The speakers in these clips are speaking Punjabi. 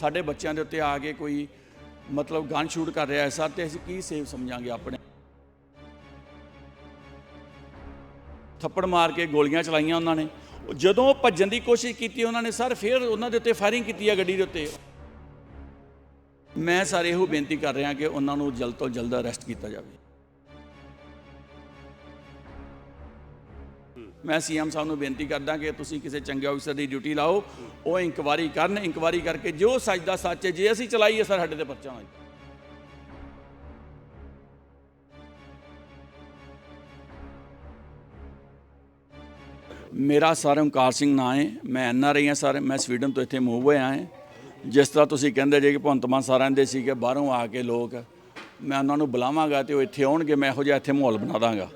ਸਾਡੇ ਬੱਚਿਆਂ ਦੇ ਉੱਤੇ ਆ ਕੇ ਕੋਈ ਮਤਲਬ ਗਨ ਸ਼ੂਟ ਕਰ ਰਿਹਾ ਹੈ, ਸਰ, ਤੇ ਅਸੀਂ ਕੀ ਸੇਫ ਸਮਝਾਂਗੇ ਆਪਣੇ? ਥੱਪੜ ਮਾਰ ਕੇ ਗੋਲੀਆਂ ਚਲਾਈਆਂ ਉਹਨਾਂ ਨੇ। ਜਦੋਂ ਉਹ ਭੱਜਣ ਦੀ ਕੋਸ਼ਿਸ਼ ਕੀਤੀ ਉਹਨਾਂ ਨੇ, ਸਰ, ਫਿਰ ਉਹਨਾਂ ਦੇ ਉੱਤੇ ਫਾਇਰਿੰਗ ਕੀਤੀ ਆ ਗੱਡੀ ਦੇ ਉੱਤੇ। ਮੈਂ, ਸਰ, ਇਹੋ ਬੇਨਤੀ ਕਰ ਰਿਹਾ ਕਿ ਉਹਨਾਂ ਨੂੰ ਜਲਦ ਤੋਂ ਜਲਦ ਅਰੈਸਟ ਕੀਤਾ ਜਾਵੇ। ਮੈਂ ਸੀਐਮ ਸਾਹਿਬ ਨੂੰ ਬੇਨਤੀ ਕਰਦਾ ਕਿ ਤੁਸੀਂ ਕਿਸੇ ਚੰਗੇ ਅਫਸਰ ਦੀ ਡਿਊਟੀ ਲਾਓ, ਉਹ ਇਨਕੁਆਰੀ ਕਰਨ ਇਨਕੁਆਰੀ ਕਰਕੇ ਜੋ ਸੱਚ ਦਾ ਸੱਚ ਹੈ, ਜੇ ਅਸੀਂ ਚਲਾਈਏ ਸਰ ਸਾਡੇ ਤੇ ਪਰਚਾ ਹੋਣਾ ਮੇਰਾ ਸਰ ਓਮਕਾਰ ਸਿੰਘ ਨਾਂ ਹੈ, ਮੈਂ ਐਨ ਆਰ ਆਈ ਹਾਂ ਸਰ, ਮੈਂ ਸਵੀਡਨ ਤੋਂ ਇੱਥੇ ਮੂਵ ਹੋਇਆ ਹਾਂ। ਜਿਸ ਤਰ੍ਹਾਂ ਤੁਸੀਂ ਕਹਿੰਦੇ ਜੇ ਕਿ ਭਗਵੰਤ ਮਾਨ ਸਾਰਿਆਂ ਦੇ ਸੀ ਕਿ ਬਾਹਰੋਂ ਆ ਕੇ ਲੋਕ, ਮੈਂ ਉਹਨਾਂ ਨੂੰ ਬੁਲਾਵਾਂਗਾ ਤੇ ਉਹ ਇੱਥੇ ਆਉਣਗੇ, ਮੈਂ ਇਹੋ ਜਿਹਾ ਇੱਥੇ ਮਾਹੌਲ ਬਣਾ ਦਾਂਗਾ।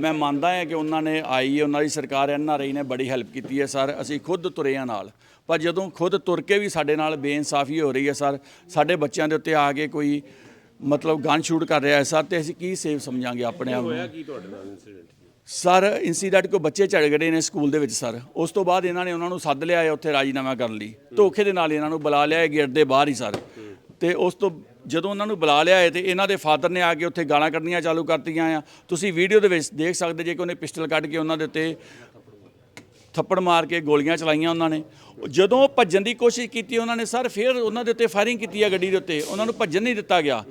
ਮੈਂ ਮੰਨਦਾ ਹਾਂ ਕਿ ਉਹਨਾਂ ਨੇ ਆਈ ਉਹਨਾਂ ਦੀ ਸਰਕਾਰ ਐਨ ਆਰ ਆਈ ਨੇ, ਬੜੀ ਹੈਲਪ ਕੀਤੀ ਹੈ ਸਰ। ਅਸੀਂ ਖੁਦ ਤੁਰੇ ਹਾਂ ਨਾਲ। ਪਰ ਜਦੋਂ ਖੁਦ ਤੁਰ ਕੇ ਵੀ ਸਾਡੇ ਨਾਲ ਬੇਇਨਸਾਫੀ ਹੋ ਰਹੀ ਹੈ ਸਰ, ਸਾਡੇ ਬੱਚਿਆਂ ਦੇ ਉੱਤੇ ਆ ਕੇ ਕੋਈ ਮਤਲਬ ਗਨ ਸ਼ੂਟ ਕਰ ਰਿਹਾ ਹੈ ਸਰ, ਤੇ ਅਸੀਂ ਕੀ ਸੇਫ ਸਮਝਾਂਗੇ ਆਪਣੇ ਆਪ ਨੂੰ? ਹੋਇਆ ਕੀ ਤੁਹਾਡੇ ਨਾਲ ਇਨਸੀਡੈਂਟ ਸਰ ਇਨਸੀਡੈਂਟ ਕੋ ਬੱਚੇ ਝਗੜੇ ਨੇ ਸਕੂਲ ਦੇ ਵਿੱਚ ਸਰ। ਉਸ ਤੋਂ ਬਾਅਦ ਇਹਨਾਂ ਨੇ ਉਹਨਾਂ ਨੂੰ ਸੱਦ ਲਿਆ ਹੈ ਉੱਥੇ ਰਾਜੀਨਾਮਾ ਕਰਨ ਲਈ। ਧੋਖੇ ਦੇ ਨਾਲ ਇਹਨਾਂ ਨੂੰ ਬੁਲਾ ਲਿਆ ਹੈ, ਗੇਟ ਦੇ ਬਾਹਰ ਹੀ ਸਰ। ਤੇ ਉਸ ਤੋਂ ਜਦੋਂ ਉਹਨਾਂ ਨੂੰ ਬੁਲਾ ਲਿਆ ਹੈ ਤੇ ਇਹਨਾਂ ਦੇ ਫਾਦਰ ਨੇ ਆ ਕੇ ਉੱਥੇ ਗਾਲਾਂ ਕੱਢਣੀਆਂ ਚਾਲੂ ਕਰਤੀਆਂ ਆ। ਤੁਸੀਂ ਵੀਡੀਓ ਦੇ ਵਿੱਚ ਦੇਖ ਸਕਦੇ ਜੇ ਕਿ ਉਹਨੇ ਪਿਸਟਲ ਕੱਢ ਕੇ ਉਹਨਾਂ ਦੇ ਉੱਤੇ ਥੱਪੜ ਮਾਰ ਕੇ ਗੋਲੀਆਂ ਚਲਾਈਆਂ ਉਹਨਾਂ ਨੇ। ਜਦੋਂ ਉਹ ਭੱਜਣ ਦੀ ਕੋਸ਼ਿਸ਼ ਕੀਤੀ ਉਹਨਾਂ ਨੇ, ਸਰ ਫਿਰ ਉਹਨਾਂ ਦੇ ਉੱਤੇ ਫਾਇਰਿੰਗ ਕੀਤੀ ਆ ਗੱਡੀ ਦੇ ਉੱਤੇ। ਉਹਨਾਂ ਨੂੰ ਭੱਜਣ ਨਹੀਂ ਦਿੱਤਾ ਗਿਆ।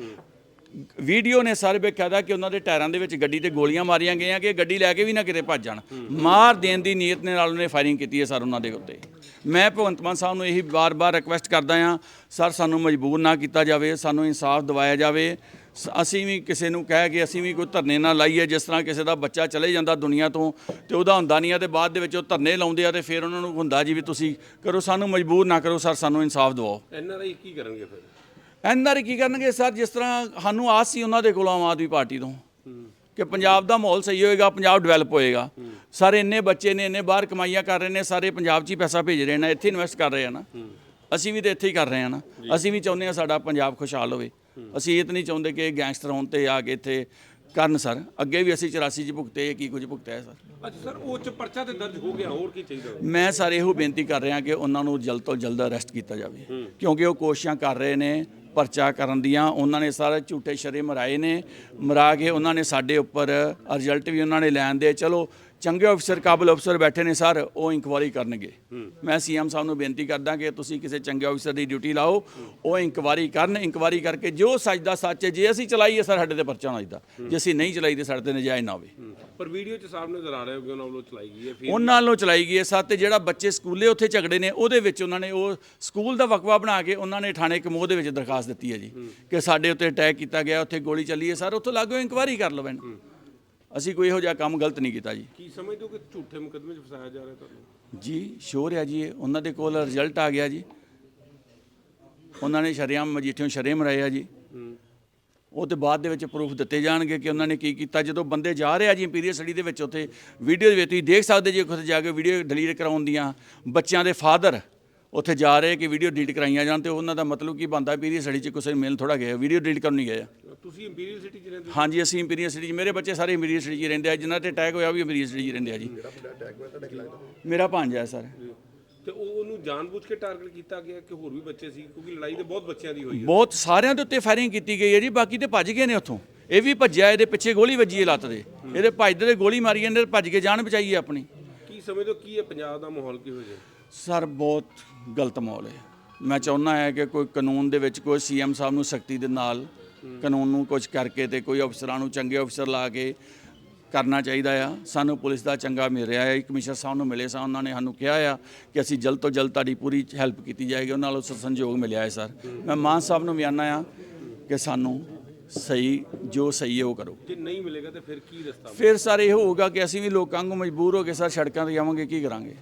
ਵੀਡੀਓ ਨੇ ਸਾਰੇ ਬੇਖਾਦਾ ਕਿ ਉਹਨਾਂ ਦੇ ਟਾਇਰਾਂ ਦੇ ਵਿੱਚ ਗੱਡੀ ਤੇ ਗੋਲੀਆਂ ਮਾਰੀਆਂ ਗਈਆਂ ਕਿ ਗੱਡੀ ਲੈ ਕੇ ਵੀ ਨਾ ਕਿਤੇ ਭੱਜ ਜਾਣ। ਮਾਰ ਦੇਣ ਦੀ ਨੀਅਤ ਦੇ ਨਾਲ ਉਹਨੇ ਫਾਇਰਿੰਗ ਕੀਤੀ ਹੈ ਸਰ ਉਹਨਾਂ ਦੇ ਉੱਤੇ। ਮੈਂ ਭਗਵੰਤ ਮਾਨ ਸਾਹਿਬ ਨੂੰ ਇਹੀ ਵਾਰ-ਵਾਰ ਰਿਕੁਐਸਟ ਕਰਦਾ ਹਾਂ ਸਰ ਸਾਨੂੰ ਮਜਬੂਰ ਨਾ ਕੀਤਾ ਜਾਵੇ ਸਾਨੂੰ ਇਨਸਾਫ ਦਿਵਾਇਆ ਜਾਵੇ। ਅਸੀਂ ਵੀ ਕਿਸੇ ਨੂੰ ਕਹਿ ਕੇ ਅਸੀਂ ਵੀ ਕੋਈ ਧਰਨੇ ਨਾ ਲਾਈਏ ਜਿਸ ਤਰ੍ਹਾਂ ਕਿਸੇ ਦਾ ਬੱਚਾ ਚਲੇ ਜਾਂਦਾ ਦੁਨੀਆ ਤੋਂ ਤੇ ਉਹਦਾ ਹੁੰਦਾ ਨਹੀਂ ਆ ਤੇ ਬਾਅਦ ਦੇ ਵਿੱਚ ਉਹ ਧਰਨੇ ਲਾਉਂਦੇ ਆ ਤੇ ਫਿਰ ਉਹਨਾਂ ਨੂੰ ਹੁੰਦਾ ਜੀ ਵੀ ਤੁਸੀਂ ਕਰੋ ਸਾਨੂੰ ਮਜਬੂਰ ਨਾ ਕਰੋ ਸਰ ਸਾਨੂੰ ਇਨਸਾਫ ਦਿਵਾਓ। ਐਨ ਆਰ ਆਈ ਕੀ ਕਰਨਗੇ ਫਿਰ? ਐਨਆਰ ਕੀ ਕਰਨਗੇ? ਸਰ ਜਿਸ ਤਰ੍ਹਾਂ ਸਾਨੂੰ ਆਸ ਸੀ ਉਹਨਾਂ ਦੇ ਕੋਲੋਂ ਆਮ ਆਦਮੀ ਪਾਰਟੀ ਤੋਂ ਕਿ ਪੰਜਾਬ ਦਾ ਮਾਹੌਲ ਸਹੀ ਹੋਏਗਾ ਪੰਜਾਬ ਡਿਵੈਲਪ ਹੋਏਗਾ। ਸਾਰੇ ਇੰਨੇ ਬੱਚੇ ਨੇ ਇੰਨੇ ਬਾਹਰ ਕਮਾਈਆਂ ਕਰ ਰਹੇ ਨੇ ਸਾਰੇ ਪੰਜਾਬ 'ਚ ਹੀ ਪੈਸਾ ਭੇਜ ਰਹੇ ਨੇ ਇੱਥੇ ਇਨਵੈਸਟ ਕਰ ਰਹੇ ਆ ਨਾ। ਅਸੀਂ ਵੀ ਤੇ ਇੱਥੇ ਹੀ ਕਰ ਰਹੇ ਆ ਨਾ। ਅਸੀਂ ਵੀ ਚਾਹੁੰਦੇ ਆ ਸਾਡਾ ਪੰਜਾਬ ਖੁਸ਼ਹਾਲ ਹੋਵੇ। ਅਸੀਂ ਇਹ ਤਾਂ ਨਹੀਂ ਚਾਹੁੰਦੇ ਕਿ ਗੈਂਗਸਟਰ ਹੋਣ ਤੇ ਆ ਕੇ ਇੱਥੇ ਕਰਨ ਸਰ। ਅੱਗੇ ਵੀ ਅਸੀਂ 84 'ਚ ਭੁਗਤੇ ਕੀ ਕੁਝ ਭੁਗਤਿਆ ਸਰ। ਅੱਛਾ ਸਰ ਉਹ ਚ ਪਰਚਾ ਤੇ ਦਰਜ ਹੋ ਗਿਆ ਹੋਰ ਕੀ ਚਾਹੀਦਾ? ਮੈਂ ਸਾਰੇ ਇਹੋ ਬੇਨਤੀ ਕਰ ਰਿਹਾ ਕਿ ਉਹਨਾਂ ਨੂੰ ਜਲਦ ਤੋਂ ਜਲਦ ਅਰੈਸਟ ਕੀਤਾ ਜਾਵੇ। ਕਿਉਂਕਿ ਉਹ ਕੋਸ਼ਿਸ਼ਾਂ ਕਰ ਰਹੇ ਨੇ ਪਰਚਾ ਕਰਨ ਦੀਆਂ। ਉਹਨਾਂ ਨੇ ਸਾਰੇ ਝੂਠੇ ਸ਼ਰੇ ਮਰਾਏ ਨੇ। ਮਰਾ ਕੇ ਉਹਨਾਂ ਨੇ ਸਾਡੇ ਉੱਪਰ ਰਿਜ਼ਲਟ ਵੀ ਉਹਨਾਂ ਨੇ ਲੈਣ ਦੇ। ਚਲੋ ਚੰਗੇ ਅਫਸਰ ਕਾਬਲ ਅਫਸਰ ਬੈਠੇ ਨੇ ਸਰ ਉਹ ਇਨਕੁਆਰੀ ਕਰਨਗੇ। ਮੈਂ ਸੀਐਮ ਸਾਹਿਬ ਨੂੰ ਬੇਨਤੀ ਕਰਦਾ ਕਿ ਤੁਸੀਂ ਕਿਸੇ ਚੰਗੇ ਅਫਸਰ ਦੀ ਡਿਊਟੀ ਲਾਓ ਉਹ ਇਨਕੁਆਰੀ ਕਰਨ। ਇਨਕੁਆਰੀ ਕਰਕੇ ਜੋ ਸੱਚ ਦਾ ਸੱਚ ਹੈ ਜੇ ਅਸੀਂ ਚਲਾਈਏ ਸਰ ਸਾਡੇ ਤੇ ਪਰਚਾ ਹੋਣਾ ਚਾਹੀਦਾ ਜੇ ਅਸੀਂ ਨਹੀਂ ਚਲਾਈ ਤੇ ਸਾਡੇ ਤੇ ਨਜਾਇਜ਼ ਨਾ ਹੋਵੇ। ਪਰ ਵੀਡੀਓ ਚ ਸਾਹਮਣੇ ਨਜ਼ਰ ਆ ਰਿਹਾ ਹੋ ਕਿ ਉਹਨਾਂ ਵੱਲੋਂ ਚਲਾਈ ਗਈ ਹੈ ਫਿਰ। ਉਹਨਾਂ ਵੱਲੋਂ ਚਲਾਈ ਗਈ ਹੈ ਸੱਤ ਤੇ ਜਿਹੜਾ ਬੱਚੇ ਸਕੂਲੇ ਉੱਥੇ ਝਗੜੇ ਨੇ ਉਹਦੇ ਵਿੱਚ ਉਹਨਾਂ ਨੇ ਉਹ ਸਕੂਲ ਦਾ ਵਕਵਾ ਬਣਾ ਕੇ ਉਹਨਾਂ ਨੇ ਥਾਣੇ ਕਮੋਹ ਦੇ ਵਿੱਚ ਦਰਖਾਸਤ ਦਿੱਤੀ ਹੈ ਜੀ ਕਿ ਸਾਡੇ ਉੱਤੇ ਅਟੈਕ ਕੀਤਾ ਗਿਆ ਉੱਥੇ ਗੋਲੀ ਚੱਲੀ ਹੈ ਸਰ ਉੱਥੋਂ ਲਾਗੋ ਇਨਕੁਆਰੀ ਕਰ ਲਵਣ ਅਸੀਂ ਕੋਈ ਇਹੋ ਜਿਹਾ ਕੰਮ ਗਲਤ ਨਹੀਂ ਕੀਤਾ ਜੀ। ਕੀ ਸਮਝਦੇ ਹੋ ਕਿ ਝੂਠੇ ਮੁਕਦਮੇ ਚ ਫਸਾਇਆ ਜਾ ਰਿਹਾ ਤੁਹਾਨੂੰ? ਜੀ ਸ਼ੋਰ ਹੈ ਜੀ ਇਹ। ਉਹਨਾਂ ਦੇ ਕੋਲ ਰਿਜ਼ਲਟ ਆ ਗਿਆ ਜੀ। ਉਹਨਾਂ ਨੇ ਸ਼ਰੇਆਮ ਮਜੀਠਿਓਂ ਸ਼ਰੇ ਮਰਾਏ ਆ ਜੀ। ਉਹ ਤੇ ਬਾਅਦ ਦੇ ਵਿੱਚ ਪ੍ਰੂਫ ਦਿੱਤੇ ਜਾਣਗੇ ਕਿ ਉਹਨਾਂ ਨੇ ਕੀ ਕੀਤਾ। ਜਦੋਂ ਬੰਦੇ ਜਾ ਰਹੇ ਆ ਜੀ ਇੰਪੀਰੀਅਲ ਸਟੱਡੀ ਦੇ ਵਿੱਚ ਉੱਥੇ ਵੀਡੀਓ ਦੇ ਵਿੱਚ ਤੁਸੀਂ ਦੇਖ ਸਕਦੇ ਜੇ ਉੱਥੇ ਜਾ ਕੇ ਵੀਡੀਓ ਡਿਲੀਟ ਕਰਾਉਣ ਦੀਆਂ ਬੱਚਿਆਂ ਦੇ ਫਾਦਰ ਉੱਥੇ ਜਾ ਰਹੇ ਕਿ ਵੀਡੀਓ ਡਿਲੀਟ ਕਰਾਈਆਂ ਜਾਣ ਤੇ ਉਹਨਾਂ ਦਾ ਮਤਲਬ ਕੀ ਬੰਦਾ ਇੰਪੀਰੀਅਲ ਸਟੱਡੀ 'ਚ ਕਿਸੇ ਨੂੰ ਮਿਲ ਥੋੜਾ ਗਿਆ ਵੀਡੀਓ ਡਿਲੀਟ ਕਰਨ ਨਹੀਂ ਗਏ। ਆ ਤੁਸੀਂ ਇੰਪੀਰੀਅਲ ਸਿਟੀ ਚ ਰਹਿੰਦੇ ਹੋ? ਹਾਂਜੀ ਅਸੀਂ ਇੰਪੀਰੀਅਲ ਸਿਟੀ 'ਚ ਮੇਰੇ ਬੱਚੇ ਸਾਰੇ ਇੰਪੀਰੀਅਲ ਸਿਟੀ 'ਚ ਹੀ ਰਹਿੰਦੇ ਆ ਜਿਨ੍ਹਾਂ ਤੇ ਅਟੈਕ ਹੋਇਆ ਉਹ ਵੀ ਇੰਪੀਰੀਅਲ ਸਿਟੀ 'ਚ ਹੀ ਰਹਿੰਦੇ ਆ ਜੀ। ਮੇਰਾ ਭਾਂਜਾ ਹੈ ਸਰ। ਤੇ ਉਹ ਉਹਨੂੰ ਜਾਣਬੁੱਝ ਕੇ ਟਾਰਗੇਟ ਕੀਤਾ ਗਿਆ ਕਿ ਹੋਰ ਵੀ ਬੱਚੇ ਸੀ? ਕਿਉਂਕਿ ਲੜਾਈ ਤੇ ਬਹੁਤ ਬੱਚਿਆਂ ਦੀ ਹੋਈ ਹੈ। ਬਹੁਤ ਸਾਰਿਆਂ ਦੇ ਉੱਤੇ ਫਾਇਰਿੰਗ ਕੀਤੀ ਗਈ ਹੈ ਜੀ ਬਾਕੀ ਤੇ ਭੱਜ ਗਏ ਨੇ ਉੱਥੋਂ। ਇਹ ਵੀ ਭੱਜਿਆ ਇਹਦੇ ਪਿੱਛੇ ਗੋਲੀ ਵੱਜੀ ਹੈ ਲੱਤ ਦੇ। ਇਹਦੇ ਭੱਜਦੇ ਤੇ ਗੋਲੀ ਮਾਰੀ ਜਾਂਦੇ ਭੱਜ ਕੇ ਜਾਨ ਬਚਾਈ ਹੈ ਆਪਣੀ। ਕੀ ਸਮਝਦੇ ਹੋ ਕੀ ਹੈ ਪੰਜਾਬ ਦਾ ਮਾਹੌਲ ਕਿਹੋ ਜਿਹਾ? ਸਰ ਬਹੁਤ ਗਲਤ ਮਾਹੌਲ ਹੈ। ਮੈਂ ਚਾਹੁੰਦਾ ਹਾਂ ਕਿ ਕੋਈ ਕਾਨੂੰਨ ਦੇ ਵਿੱਚ ਕੋਈ ਸੀਐਮ ਸਾਹਿਬ ਨੂੰ ਸਖਤੀ ਦੇ ਨਾਲ ਕਾਨੂੰਨ ਨੂੰ ਕੁਝ ਕਰਕੇ ਤੇ ਕੋਈ ਅਫਸਰਾਂ ਨੂੰ ਚੰਗੇ ਅਫਸਰ ਲਾ ਕੇ ਕਰਨਾ ਚਾਹੀਦਾ ਆ। ਸਾਨੂੰ ਪੁਲਿਸ ਦਾ ਚੰਗਾ ਮਿਲ ਰਿਹਾ ਹੈ ਕਮਿਸ਼ਨਰ ਸਾਹਿਬ ਨੂੰ ਮਿਲੇ ਸਾਂ ਉਹਨਾਂ ਨੇ ਸਾਨੂੰ ਕਿਹਾ ਆ ਕਿ ਅਸੀਂ ਜਲਦ ਤੋਂ ਜਲਦ ਤੁਹਾਡੀ ਪੂਰੀ ਹੈਲਪ ਕੀਤੀ ਜਾਏਗੀ। ਉਹਨਾਂ ਨਾਲ ਸੰਯੋਗ ਮਿਲਿਆ ਹੈ ਸਰ। ਮੈਂ ਮਾਨ ਸਾਹਿਬ ਨੂੰ ਵੀ ਆਨਾ ਆ ਕਿ ਸਾਨੂੰ ਸਹੀ ਜੋ ਸਹੀ ਹੈ ਉਹ ਕਰੋ। ਜੇ ਨਹੀਂ ਮਿਲੇਗਾ ਤੇ ਫਿਰ ਕੀ ਰਸਤਾ ਫਿਰ ਸਰ ਇਹ ਹੋਊਗਾ ਕਿ ਅਸੀਂ ਵੀ ਲੋਕਾਂ ਨੂੰ ਮਜਬੂਰ ਹੋ ਕੇ ਸਰ ਸੜਕਾਂ ਤੇ ਜਾਵਾਂਗੇ ਕੀ ਕਰਾਂਗੇ?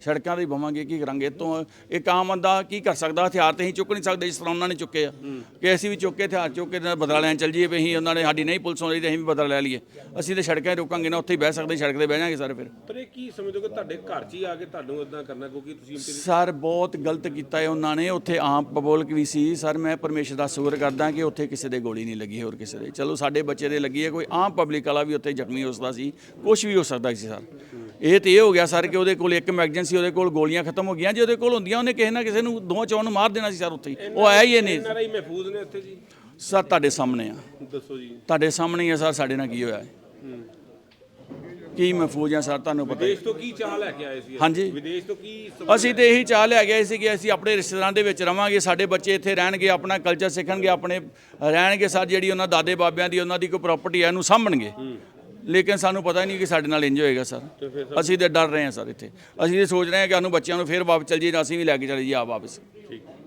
ਸੜਕਾਂ ਤੇ ਬਵਾਂਗੇ ਕੀ ਕਰਾਂਗੇ? ਇਹ ਤੋਂ ਇੱਕ ਆਮ ਬੰਦਾ ਕੀ ਕਰ ਸਕਦਾ? ਹਥਿਆਰ ਤੇ ਹੀ ਚੁੱਕ ਨਹੀਂ ਸਕਦੇ ਜਿਸ ਤਰ੍ਹਾਂ ਉਹਨਾਂ ਨੇ ਚੁੱਕੇ ਆ। ਕਿ ਅਸੀਂ ਵੀ ਚੁੱਕ ਹਥਿਆਰ ਚੁੱਕ ਕੇ ਬਦਲਾ ਲੈਣ ਚੱਲ ਜਾਈਏ ਵੀ ਅਸੀਂ ਉਹਨਾਂ ਨੇ ਸਾਡੀ ਨਹੀਂ ਪੁਲਿਸ ਆਉਂਦੀ ਤੇ ਅਸੀਂ ਵੀ ਬਦਲਾ ਲੈ ਲਈਏ। ਅਸੀਂ ਤੇ ਸੜਕਾਂ 'ਤੇ ਰੋਕਾਂਗੇ ਨਾ ਉੱਥੇ ਹੀ ਬਹਿ ਸਕਦੇ ਸੜਕ ਤੇ ਬਹਿ ਜਾਾਂਗੇ ਸਰ ਫਿਰ। ਪਰ ਇਹ ਕੀ ਸਮਝਦੇ ਹੋ ਕਿ ਤੁਹਾਡੇ ਘਰ 'ਚ ਹੀ ਆ ਕੇ ਤੁਹਾਨੂੰ ਇਦਾਂ ਕਰਨਾ ਕਿਉਂਕਿ ਤੁਸੀਂ ਸਰ ਬਹੁਤ ਗਲਤ ਕੀਤਾ ਹੈ ਉਹਨਾਂ ਨੇ। ਉੱਥੇ ਆਮ ਪਬਲਿਕ ਵੀ ਸੀ। ਸਰ ਮੈਂ ਪਰਮੇਸ਼ਰ ਦਾ ਸ਼ੁਕਰ ਕਰਦਾ ਕਿ ਉੱਥੇ ਕਿਸੇ ਦੇ ਗੋਲੀ ਨਹੀਂ ਲੱਗੀ ਹੋਰ ਕਿਸੇ ਦੇ। ਚਲੋ ਸਾਡੇ ਬੱਚੇ ਦੇ ਲੱਗੀ ਹੈ ਕੋਈ ਆਮ ਪਬਲਿਕ ਵਾਲਾ ਵੀ ਉੱਥੇ ਜ਼ਖਮੀ ਹੋ ਸਕਦਾ ਸੀ। ਕੁਝ ਵੀ ਹੋ ਸਕਦਾ ਸੀ ਸਰ। ਇਹ ਤੇ ਇਹ ਹੋ ਗਿਆ ਸਰ ਕਿ ਉਹਦੇ ਕੋਲ ਇੱਕ ਐਮਰਜੈਂਸੀ ਉਹਦੇ ਕੋਲ ਗੋਲੀਆਂ ਖਤਮ ਹੋ ਗਈਆਂ। ਜੇ ਉਹਦੇ ਕੋਲ ਹੁੰਦੀਆਂ ਉਹਨੇ ਕਿਸੇ ਨਾ ਕਿਸੇ ਨੂੰ ਦੋਵਾਂ ਚੌਂ ਨੂੰ ਮਾਰ ਦੇਣਾ ਸੀ ਸਰ ਉੱਥੇ ਹੀ। ਉਹ ਆਇਆ ਹੀ ਇਹ ਨਹੀਂ ਐਨਆਰਆਈ ਮਹਿਫੂਜ਼ ਨੇ ਉੱਥੇ ਜੀ। ਸਰ ਤੁਹਾਡੇ ਸਾਹਮਣੇ ਆ। ਦੱਸੋ ਜੀ। ਤੁਹਾਡੇ ਸਾਹਮਣੇ ਹੀ ਆ ਸਰ ਸਾਡੇ ਨਾਲ ਕੀ ਹੋਇਆ ਹੈ? ਕੀ ਮਹਿਫੂਜ਼ ਆ ਸਰ ਤੁਹਾਨੂੰ ਪਤਾ ਹੀ ਵਿਦੇਸ਼ ਤੋਂ ਕੀ ਚਾਹ ਲੈ ਕੇ ਆਏ ਸੀ ਹਾਂਜੀ। ਵਿਦੇਸ਼ ਤੋਂ ਕੀ ਅਸੀਂ ਤੇ ਇਹੀ ਚਾਹ ਲੈ ਗਏ ਸੀ ਕਿ ਅਸੀਂ ਆਪਣੇ ਰਿਸ਼ਤੇਦਾਰਾਂ ਦੇ ਵਿੱਚ ਰਵਾਂਗੇ ਸਾਡੇ ਬੱਚੇ ਇੱਥੇ ਰਹਿਣਗੇ ਆਪਣਾ ਕਲਚਰ ਸਿੱਖਣਗੇ ਆਪਣੇ ਰਹਿਣਗੇ ਸਰ ਜਿਹੜੀ ਉਹਨਾਂ ਦਾਦੇ ਬਾਬਿਆਂ ਦੀ ਉਹਨਾਂ ਦੀ ਕੋਈ ਪ੍ਰਾਪਰਟੀ ਹੈ ਇਹਨੂੰ ਸਾਂਭਣਗੇ। ਲੇਕਿਨ ਸਾਨੂੰ ਪਤਾ ਹੀ ਨਹੀਂ ਕਿ ਸਾਡੇ ਨਾਲ ਇੰਜ ਹੋਏਗਾ ਸਰ। ਅਸੀਂ ਤੇ ਡਰ ਰਹੇ ਹਾਂ ਸਰ ਇੱਥੇ। ਅਸੀਂ ਤੇ ਸੋਚ ਰਹੇ ਹਾਂ ਕਿ ਸਾਨੂੰ ਬੱਚਿਆਂ ਨੂੰ ਫੇਰ ਵਾਪਸ ਚੱਲ ਜੀ ਅਸੀਂ ਵੀ ਲੈ ਕੇ ਚਲੇ ਜੀ ਆ ਵਾਪਸ। ਠੀਕ।